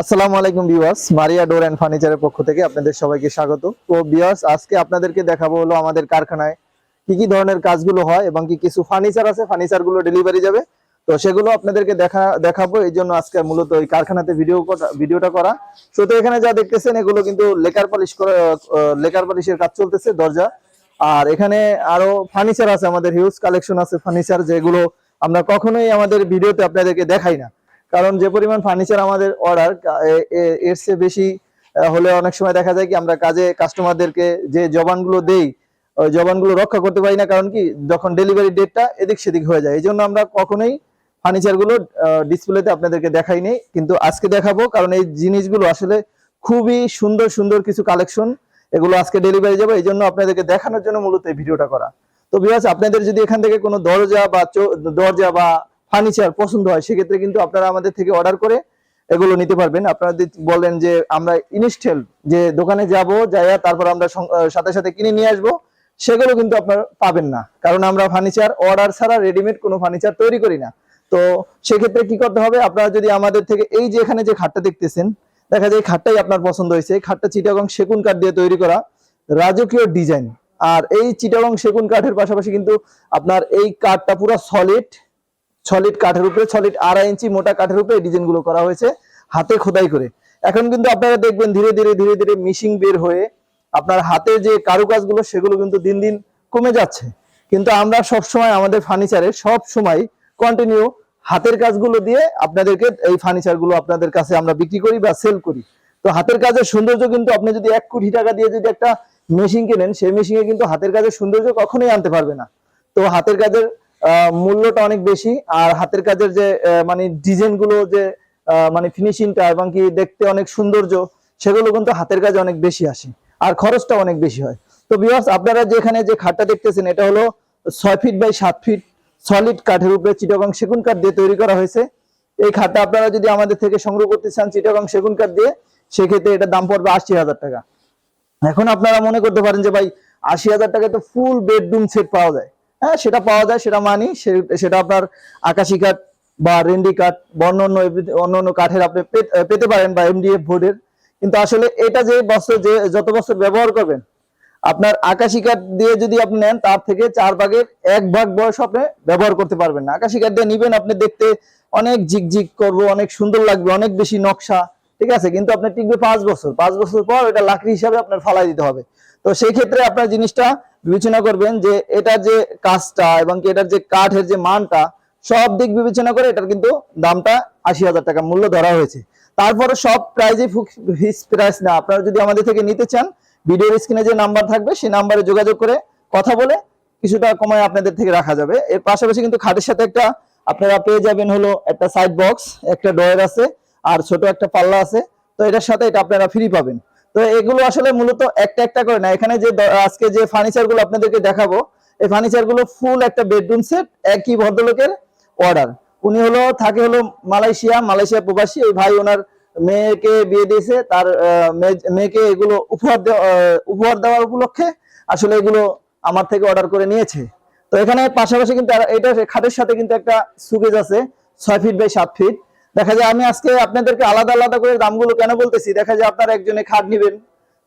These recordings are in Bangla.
আসসালামু আলাইকুম ভিউয়ার্স, মারিয়া ডোর অ্যান্ড ফার্নিচারের পক্ষ থেকে আপনাদের সবাইকে স্বাগত। তো ভিউয়ার্স, আজকে আপনাদেরকে দেখাবো হলো আমাদের কারখানায় কি কি ধরনের কাজগুলো হয় এবং কি কিছু ফার্নিচার আছে ফার্নিচারগুলো ডেলিভারি যাবে। তো সেগুলো আপনাদেরকে দেখা, দেখাবো, এই জন্য আজকে মূলত ওই কারখানাতে ভিডিও ভিডিওটা করা। তো এখানে যা দেখতেছেন, এগুলো কিন্তু লেকার পলিশ লেকার পলিশের কাজ চলতেছে, দরজা। আর এখানে আরও ফার্নিচার আছে, আমাদের হিউজ কালেকশন আছে ফার্নিচার, যেগুলো আমরা কখনোই আমাদের ভিডিওতে আপনাদেরকে দেখাই না। কারণ যে পরিমাণ ফার্নিচার আমাদের অর্ডার এর চেয়ে বেশি হলে অনেক সময় দেখা যায় কি আমরা কাজে কাস্টমারদেরকে যে জবানগুলো দেই, ওই জবানগুলো রক্ষা করতে পারি না, কারণ কি যখন ডেলিভারি ডেটটা এদিক সেদিক হয়ে যায়। এই জন্য আমরা কখনোই ফার্নিচারগুলো ডিসপ্লেতে আপনাদেরকে দেখাইনি কিন্তু আজকে দেখাবো, কারণ এই জিনিসগুলো আসলে খুবই সুন্দর সুন্দর কিছু কালেকশন এগুলো আজকে ডেলিভারি যাবে। এই জন্য আপনাদেরকে দেখানোর জন্য মূলত এই ভিডিওটা করা। তো বিয়াস আপনাদের যদি এখান থেকে কোনো দরজা বা দরজা বা ফার্নিচার পছন্দ হয়, সেক্ষেত্রে কিন্তু আপনারা আমাদের থেকে অর্ডার করে এগুলো নিতে পারবেন। আপনারা বলেন যে আমরা ইনস্টেল যে দোকানে যাব, যাইয়া তারপর আমরা সাথে সাথে কিনে নিয়ে আসব, সেগুলো কিন্তু আপনারা পাবেন না। কারণ আমরা ফার্নিচার অর্ডার ছাড়া রেডিমেড কোনো ফার্নিচার তৈরি করি না। তো সেক্ষেত্রে কি করতে হবে? আপনারা যদি আমাদের থেকে এই যে এখানে যে খাটটা দেখতেছেন, দেখা যায় খাটটাই আপনার পছন্দ হয়েছে। খাটটা চিটাগং সেগুন কাঠ দিয়ে তৈরি করা রাজকীয় ডিজাইন আর এই চিটাগং সেগুন কাঠের পাশাপাশি কিন্তু আপনার এই কাঠটা পুরো সলিড সলিড কাঠের উপরে সলিড আড়াই ইঞ্চি মোটা কাঠের উপরে এই ডিজাইনগুলো করা হয়েছে হাতে খোদাই করে। এখন কিন্তু আপনারা দেখবেন ধীরে ধীরে ধীরে ধীরে মিশিং বের হয়ে আপনার হাতে যে কারুকাজগুলো সেগুলো কিন্তু দিন দিন কমে যাচ্ছে। কিন্তু আমরা সব সময় আমাদের ফার্নিচারে সব সময় কন্টিনিউ হাতের কাজগুলো দিয়ে আপনাদেরকে এই ফার্নিচারগুলো আপনাদের কাছে আমরা বিক্রি করি বা সেল করি। তো হাতের কাজের সৌন্দর্য কিন্তু আপনি যদি এক কোটি টাকা দিয়ে যদি একটা মেশিন কেনেন, সেই মেশিনে কিন্তু হাতের কাজের সৌন্দর্য কখনোই আনতে পারবে না। তো হাতের কাজের মূল্যটা অনেক বেশি। আর হাতের কাজের যে মানে ডিজাইনগুলো যে মানে ফিনিশিংটা এবং কি দেখতে অনেক সৌন্দর্য, সেগুলো কিন্তু হাতের কাজে অনেক বেশি আসে। আর খরচটা অনেক বেশি হয়। তো বিয়ার্স আপনারা যেখানে যে খাটটা দেখতেছেন, এটা হলো ছয় ফিট বাই সাত ফিট সলিড কাঠের উপরে চিটাগং সেগুন কাঠ দিয়ে তৈরি করা হয়েছে। এই খাটটা আপনারা যদি আমাদের থেকে সংগ্রহ করতে চান চিটাগং সেগুন কাঠ দিয়ে, সেক্ষেত্রে এটা দাম পড়বে আশি হাজার টাকা। এখন আপনারা মনে করতে পারেন যে, ভাই, আশি হাজার টাকায় তো ফুল বেডরুম সেট পাওয়া যায়। হ্যাঁ সেটা পাওয়া যায়, সেটা মানি। সেটা আপনার আকাশি কাঠ বা রেন্ডি কাঠ বা অন্য অন্য অন্য কাঠের আপনি পেতে পারেন বা এমডিএফ বোর্ডের কিন্তু আসলে এটা যে বছর যে যত বছর ব্যবহার করবেন, আপনার আকাশি কাঠ দিয়ে যদি আপনি নেন, তার থেকে চার ভাগের এক ভাগ বয়স আপনি ব্যবহার করতে পারবেন না। আকাশি কাঠ দিয়ে নিবেন, আপনি দেখতে অনেক ঝিকঝিক করব, অনেক সুন্দর লাগবে, অনেক বেশি নকশা, ঠিক আছে? কিন্তু আপনার টিকবে পাঁচ বছর। পাঁচ বছর পর এটা লাকড়ি হিসাবে আপনার ফালাই দিতে হবে। তো সেই ক্ষেত্রে আপনার জিনিসটা বিবেচনা করবেন যে এটার যে কাজটা এবং কি এটার যে কাঠের যে মানটা, সব দিক বিবেচনা করে এটার কিন্তু দামটা আশি হাজার টাকা মূল্য ধরা হয়েছে। তারপরে সব প্রাইজে ফিক্স প্রাইস না। আপনারা যদি আমাদের থেকে নিতে চান ভিডিওর স্ক্রিনে যে নাম্বার থাকবে, সেই নাম্বারে যোগাযোগ করে কথা বলে কিছুটা কমায় আপনাদের থেকে রাখা যাবে। এর পাশাপাশি কিন্তু খাটের সাথে একটা আপনারা পেয়ে যাবেন হলো একটা সাইড বক্স একটা ডয়ার আছে, আর ছোট একটা পাল্লা আছে। তো এটার সাথে এটা আপনারা ফ্রি পাবেন। তো এগুলো আসলে মূলত একটা একটা করে না। এখানে যে আজকে যে ফার্নিচারগুলো আপনাদেরকে দেখাবো, এই ফার্নিচারগুলো ফুল একটা বেডরুম সেট একই ভদ্রলোকের অর্ডার উনি হলো, থাকে হলো মালয়েশিয়া মালয়েশিয়া প্রবাসী। এই ভাই ওনার মেয়েকে বিয়ে দিয়েছে, তার মেয়েকে এগুলো উপহার উপহার দেওয়ার উপলক্ষে আসলে এগুলো আমার থেকে অর্ডার করে নিয়েছে। তো এখানে পাশাপাশি কিন্তু এটা খাটের সাথে কিন্তু একটা সুকেজ আছে, ছয় ফিট বাই সাত ফিট দেখা যায় আমি আজকে আপনাদেরকে আলাদা আলাদা করে দামগুলো কেন বলতেছি? দেখা যায় আপনার একজনে খাট নিবেন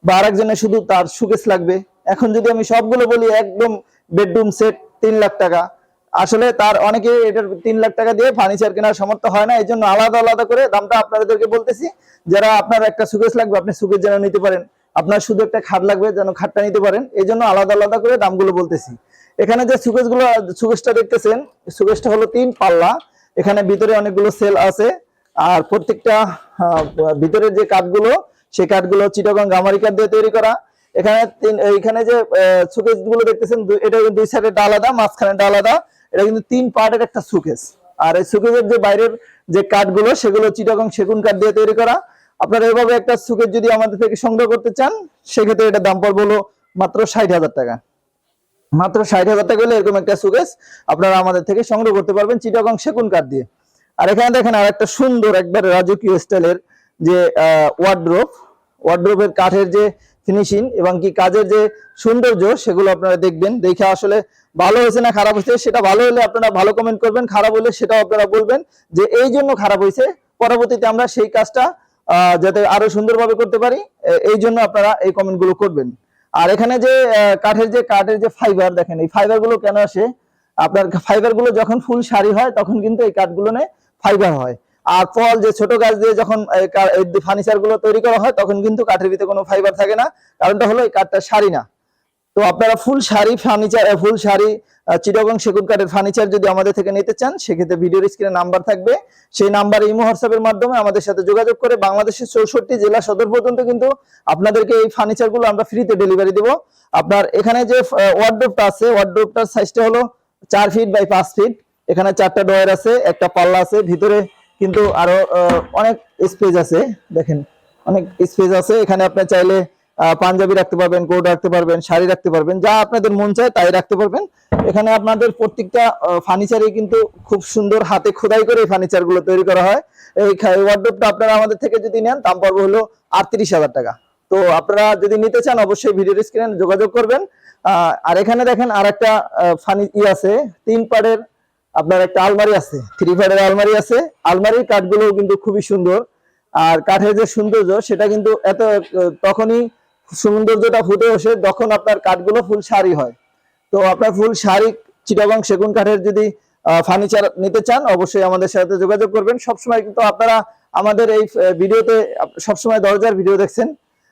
বা আরেকজনে শুধু তার সুকেস লাগবে। এখন যদি আমি সবগুলো বলি, একদম বেডরুম সেট তিন লাখ টাকা। আসলে তার অনেকে এটার তিন লাখ টাকা দিয়ে ফার্নিচার কেনার সমর্থ হয় না এই জন্য আলাদা আলাদা করে দামটা আপনাদেরকে বলতেছি। যারা আপনার একটা সুকেস লাগবে, আপনি সুকেস যেন নিতে পারেন। আপনার শুধু একটা খাট লাগবে, যেন খাটটা নিতে পারেন। এই জন্য আলাদা আলাদা করে দামগুলো বলতেছি। এখানে যে সুকেসগুলো সুকেসটা দেখতেছেন সুকেসটা হলো তিন পাল্লা। এখানে ভিতরে অনেকগুলো সেল আছে। আর প্রত্যেকটা ভিতরের যে কাঠগুলো, সেই কাঠগুলো চিটাগং গামারি কাঠ দিয়ে তৈরি করা। এখানে তিন, এইখানে যে সুকেসগুলো দেখতেছেন এটা দুই সাইডে আলাদা মাঝখানে আলাদা। এটা কিন্তু তিন পার্টের একটা সুকেস আর এই সুকেসের যে বাইরের যে কাঠগুলো, সেগুলো চিটাগং সেগুন কাঠ দিয়ে তৈরি করা। আপনারা এভাবে একটা সুকেস যদি আমাদের থেকে সংগ্রহ করতে চান, সেক্ষেত্রে এটা দাম পড়বে মাত্র ষাট হাজার টাকা। মাত্র ষাট হাজার টাকা এরকম একটা সুকেস আপনারা আমাদের থেকে সংগ্রহ করতে পারবেন চিটাগং সেগুন কাঠ দিয়ে। আর এখানে দেখেন আর একটা সুন্দর একবার রাজকীয় স্টাইলের যে ওয়ার্ড্রোপ ওয়ার্ড্রোপের কাঠের যে ফিনিশিং এবং কি কাজের যে সৌন্দর্য সেগুলো আপনারা দেখবেন। দেখে আসলে ভালো হয়েছে না খারাপ হয়েছে? সেটা ভালো হলে আপনারা ভালো কমেন্ট করবেন, খারাপ হলে সেটাও আপনারা বলবেন যে এই জন্য খারাপ হয়েছে। পরবর্তীতে আমরা সেই কাজটা যাতে আরও সুন্দরভাবে করতে পারি এই জন্য আপনারা এই কমেন্টগুলো করবেন। আর এখানে যে কাঠের যে কাঠের যে ফাইবার দেখেন, এই ফাইবারগুলো কেন আসে? আপনার ফাইবারগুলো যখন ফুল সারি হয়, তখন কিন্তু এই কাঠগুলো ফাইবার হয়। আর ফল, যে ছোট গাছ দিয়ে যখন ফার্নিচারগুলো তৈরি করা হয়, তখন কিন্তু কাঠের ভিতরে কোনো ফাইবার থাকে না। কারণটা হলো এই কাঠটা সারি না। তো আপনারা ফুল শাড়ি ফার্নিচার ফুল শাড়ি চিটাগং সেগুন কাঠের ফার্নিচার যদি আমাদের থেকে নিতে চান, সেক্ষেত্রে ভিডিওর স্ক্রিনে নাম্বার থাকবে। সেই নাম্বার ইমো হোয়াটসঅ্যাপের মাধ্যমে আমাদের সাথে যোগাযোগ করে বাংলাদেশের চৌষট্টি জেলা সদর পর্যন্ত কিন্তু আপনাদেরকে এই ফার্নিচারগুলো আমরা ফ্রিতে ডেলিভারি দিব। আপনার এখানে যে ওয়ার্ডরোবটা আছে ওয়ার্ডরোবটার সাইজটা হলো চার ফিট বাই পাঁচ ফিট এখানে চারটা ডয়ার আছে, একটা পাল্লা আছে, ভিতরে কিন্তু আরও অনেক স্পেস আছে। দেখেন, অনেক স্পেস আছে। এখানে আপনি চাইলে পাঞ্জাবি রাখতে পারবেন, কোট রাখতে পারবেন, শাড়ি রাখতে পারবেন, যা আপনাদের মন চায় তাই রাখতে পারবেন। এখানে আপনাদের প্রত্যেকটা ফার্নিচারে কিন্তু খুব সুন্দর হাতে খোদাই করে ফার্নিচারগুলো তৈরি করা হয়। এই ওয়ার্ডরোবটা আপনারা আমাদের থেকে যদি নেন, দাম পড়বে হলো আটত্রিশ হাজার টাকা। তো আপনারা যদি নিতে চান, অবশ্যই ভিডিও স্ক্রিনে যোগাযোগ করবেন। আর এখানে দেখেন আর একটা ফার্নি ই আছে, তিন পাড়ের আপনার একটা আলমারি আছে থ্রি পাড়ের আলমারি আছে। আলমারির কাঠগুলো কিন্তু খুবই সুন্দর। আর কাঠের যে সৌন্দর্য, সেটা কিন্তু এত তখনই সৌন্দর্যটা ফুটে ওঠে যখন আপনার কাঠগুলো ফুল সারি হয়। তো আপনার ফুল শাড়ি চিটাগং সেগুন কাঠের যদি ফার্নিচার নিতে চান, অবশ্যই আমাদের সাথে যোগাযোগ করবেন। সবসময় কিন্তু আপনারা আমাদের এই ভিডিওতে সবসময় দরজার ভিডিও দেখছেন।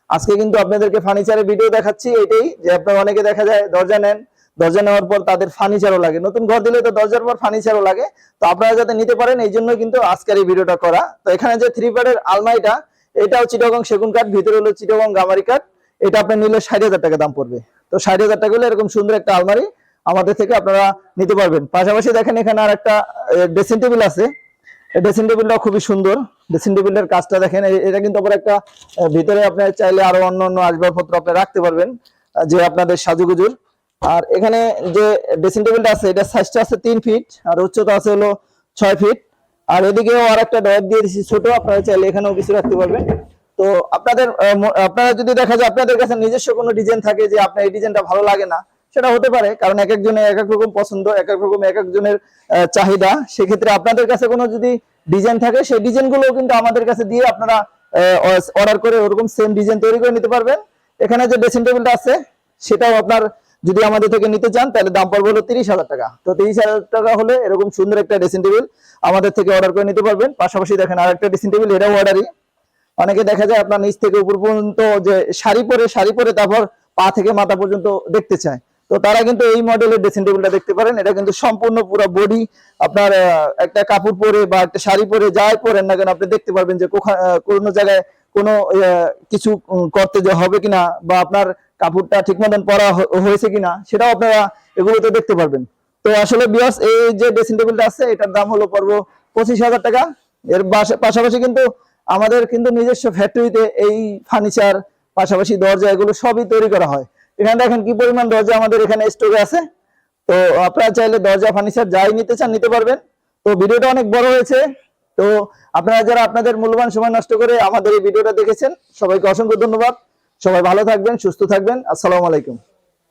আজকে কিন্তু আপনাদেরকে ফার্নিচারের ভিডিও দেখাচ্ছি, এটাই যে আপনার অনেকে দেখা যায় দরজা নেন, দরজা নেওয়ার পর তাদের ফার্নিচারও লাগে। নতুন ঘর দিলে তো দরজার পর ফার্নিচারও লাগে। তো আপনারা যাতে নিতে পারেন, এই জন্য কিন্তু আজকের এই ভিডিওটা করা। তো এখানে যে থ্রি পার্টের আলমারিটা, এটাও চিটাগং সেগুন কাঠ, ভিতরে হলো চিটাগং গামারি কাঠ। এটা আপনি নিলে ষাট হাজার টাকা দাম পড়বে। তো ষাট হাজার টাকা হলে এরকম সুন্দর একটা আলমারি আমাদের থেকে আপনারা নিতে পারবেন। পাশাপাশি দেখেন এখানে আর একটা ড্রেসিং টেবিল আছে। ড্রেসিং টেবিলটা খুবই সুন্দর। ড্রেসিং টেবিলের কাজটা দেখেন এটা কিন্তু আবার একটা ভিতরে আপনি চাইলে আরও অন্য অন্য আসবাবপত্র আপনি রাখতে পারবেন যে আপনাদের সাজুগুজুর আর এখানে যে ড্রেসিং টেবিলটা আছে, এটা সাইজটা আছে তিন ফিট আর উচ্চতা আছে হলো ছয় ফিট আর এদিকেও আর একটা ডয়ার দিয়ে দিচ্ছি ছোট, আপনারা চাইলে এখানেও কিছু রাখতে পারবেন। তো আপনাদের আপনারা যদি দেখা যায় আপনাদের কাছে নিজস্ব কোনো ডিজাইন থাকে যে আপনার এই ডিজাইনটা ভালো লাগে না, সেটা হতে পারে। কারণ এক একজনের এক এক রকম পছন্দ, এক এক রকম এক একজনের চাহিদা। সেক্ষেত্রে আপনাদের কাছে কোনো যদি ডিজাইন থাকে, সেই ডিজাইনগুলো কিন্তু আমাদের কাছে দিয়ে আপনারা অর্ডার করে ওরকম সেম ডিজাইন তৈরি করে নিতে পারবেন। এখানে যে ড্রেসিং টেবিলটা আছে, সেটাও আপনার যদি আমাদের থেকে নিতে চান, তাহলে দাম পড়বে হলো তিরিশ হাজার টাকা। তো তিরিশ হাজার টাকা হলে এরকম সুন্দর একটা ড্রেসিং টেবিল আমাদের থেকে অর্ডার করে নিতে পারবেন। পাশাপাশি দেখেন আর একটা ড্রেসিং টেবিল এটাও অর্ডারই অনেকে দেখা যায় আপনার নিচ থেকে উপর পর্যন্ত যে শাড়ি পরে শাড়ি পরে তারপর পা থেকে মাথা পর্যন্ত দেখতে চায়। তো তারা কিন্তু এই মডেলের ড্রেসিং টেবিলটা দেখতে পারেন। এটা কিন্তু সম্পূর্ণ পুরো বডি আপনার একটা কাপড় পরে বা একটা শাড়ি পরে যাই পরেন না কেন, আপনি দেখতে পারবেন যে কোনো জায়গায় কোনো কিছু করতে যে হবে কিনা বা আপনার কাপড়টা ঠিক মতন পরা হয়েছে কিনা, সেটাও আপনারা এগুলোতে দেখতে পারবেন। তো আসলে বিয়াস এই যে ড্রেসিং টেবিলটা আছে, এটার দাম হলো পড়ব পঁচিশ হাজার টাকা। এর পাশাপাশি কিন্তু আমাদের কিন্তু নিজস্ব ফ্যাক্টরিতে এই ফার্নিচার পাশাপাশি দরজা, এগুলো সবই তৈরি করা হয়। এখানে দেখেন কি পরিমাণ দরজা আমাদের এখানে স্টকে আছে। তো আপনারা চাইলে দরজা ফার্নিচার যাই নিতে চান, নিতে পারবেন। তো ভিডিওটা অনেক বড় হয়েছে। তো আপনারা যারা আপনাদের মূল্যবান সময় নষ্ট করে আমাদের এই ভিডিওটা দেখেছেন, সবাইকে অসংখ্য ধন্যবাদ। সবাই ভালো থাকবেন, সুস্থ থাকবেন। আসসালামু আলাইকুম।